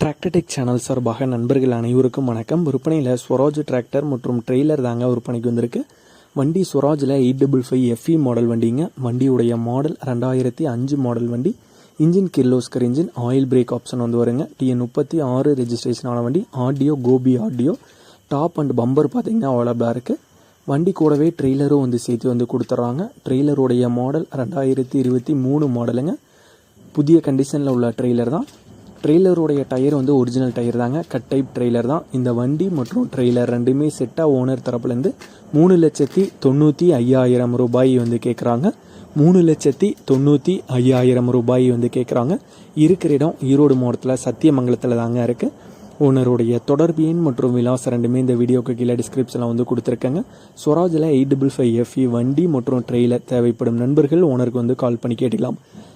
Tractor Tech channel சார்பாக நண்பர்கள் அனைவருக்கும் வணக்கம். விற்பனையில் ஸ்வராஜ் டிராக்டர் மற்றும் ட்ரெய்லர் தாங்க விற்பனைக்கு வந்திருக்கு. வண்டி ஸ்வராஜில் eight double five FE model வண்டிங்க. வண்டியுடைய மாடல் ரெண்டாயிரத்தி அஞ்சு மாடல் வண்டி. Engine Kirloskar engine oil brake option வந்து வருங்க. டிஎன் முப்பத்தி ஆறு ரெஜிஸ்ட்ரேஷனான வண்டி. ஆடியோ கோபி ஆடியோ டாப் அண்ட் பம்பர் பார்த்திங்கன்னா அவைலபிளாக இருக்குது வண்டி கூடவே ட்ரெய்லரும் வந்து சேர்த்து வந்து கொடுத்துட்றாங்க ட்ரெய்லருடைய மாடல் ரெண்டாயிரத்தி இருபத்தி மூணு மாடலுங்க புதிய கண்டிஷனில் உள்ள ட்ரெய்லர் தான். ட்ரெய்லருடைய டயர் வந்து ஒரிஜினல் டயர் தாங்க. கட் டைப் ட்ரெய்லர் தான். இந்த வண்டி மற்றும் ட்ரெய்லர் ரெண்டுமே செட்டாக ஓனர் தரப்புலேருந்து மூணு லட்சத்தி தொண்ணூற்றி ஐயாயிரம் ரூபாய் வந்து கேட்குறாங்க மூணு லட்சத்தி தொண்ணூற்றி ஐயாயிரம் ரூபாய் வந்து கேட்குறாங்க இருக்கிற இடம் ஈரோடு மாவட்டத்தில் சத்தியமங்கலத்தில் தாங்க இருக்குது ஓனருடைய தொடர்பு எண் மற்றும் விலாசம் ரெண்டுமே இந்த வீடியோக்கு கீழே டிஸ்கிரிப்ஷனில் வந்து கொடுத்துருக்கேங்க. ஸ்வராஜில் எயிட் டபுள் ஃபைவ் எஃப்இ வண்டி மற்றும் ட்ரெயிலர் தேவைப்படும் நண்பர்கள் ஓனருக்கு வந்து கால் பண்ணி கேட்டுக்கலாம்.